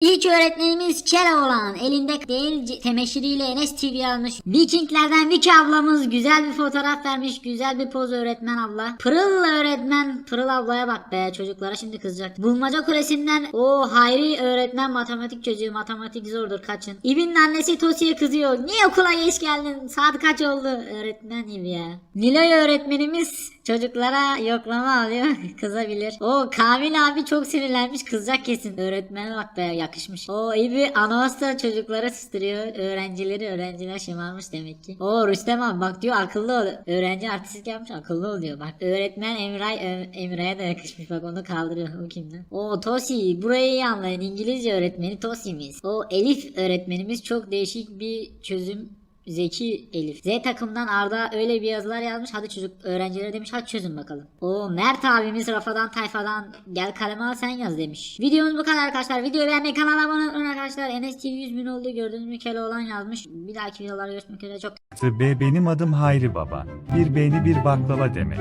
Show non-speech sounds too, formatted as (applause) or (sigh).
İlk öğretmenimiz Keloğlan elinde değil temeşiriyle Enes TV almış. Vikinglerden Viki ablamız güzel bir fotoğraf vermiş. Güzel bir poz öğretmen abla. Pırıl öğretmen Pırıl ablaya bak be çocuklara şimdi kızacak. Bulmaca kulesinden o Hayri öğretmen matematik çocuğu matematik zordur kaçın. İbinin annesi Tosi'ye kızıyor. Niye okula geç geldin? Saat kaç oldu? Öğretmen İbi ya. Niloy öğretmenimiz çocuklara yoklama alıyor. (laughs) Kızabilir. O Kamil abi çok sinirlenmiş kızacak kesin. Öğretmene bak be yakışmış. O İbi anonsta çocuklara susturuyor. Öğrencileri öğrenciler şımarmış demek ki. O Rüstem abi bak diyor akıllı ol. Öğrenci artistik yapmış akıllı ol diyor. Bak öğretmen Emray Emre'ye de yakışmış bak onu kaldırıyor. O kimden? O Tosi burayı iyi anlayın. İngilizce öğretmeni Tosi'miz. O Elif öğretmenimiz çok değişik bir çözüm Zeki Elif. Z takımdan Arda öyle bir yazılar yazmış. Hadi çocuk öğrencilere demiş hadi çözün bakalım. O Mert abimiz Rafadan Tayfadan gel kaleme al sen yaz demiş. Videomuz bu kadar arkadaşlar. Videoyu beğenmeyi kanala abone olun arkadaşlar. NST 100 bin oldu gördüğünüz gibi Keloğlan yazmış. Bir dahaki videolarda görüşmek üzere çok B benim adım Hayri Baba. Bir beğeni bir baklava demek.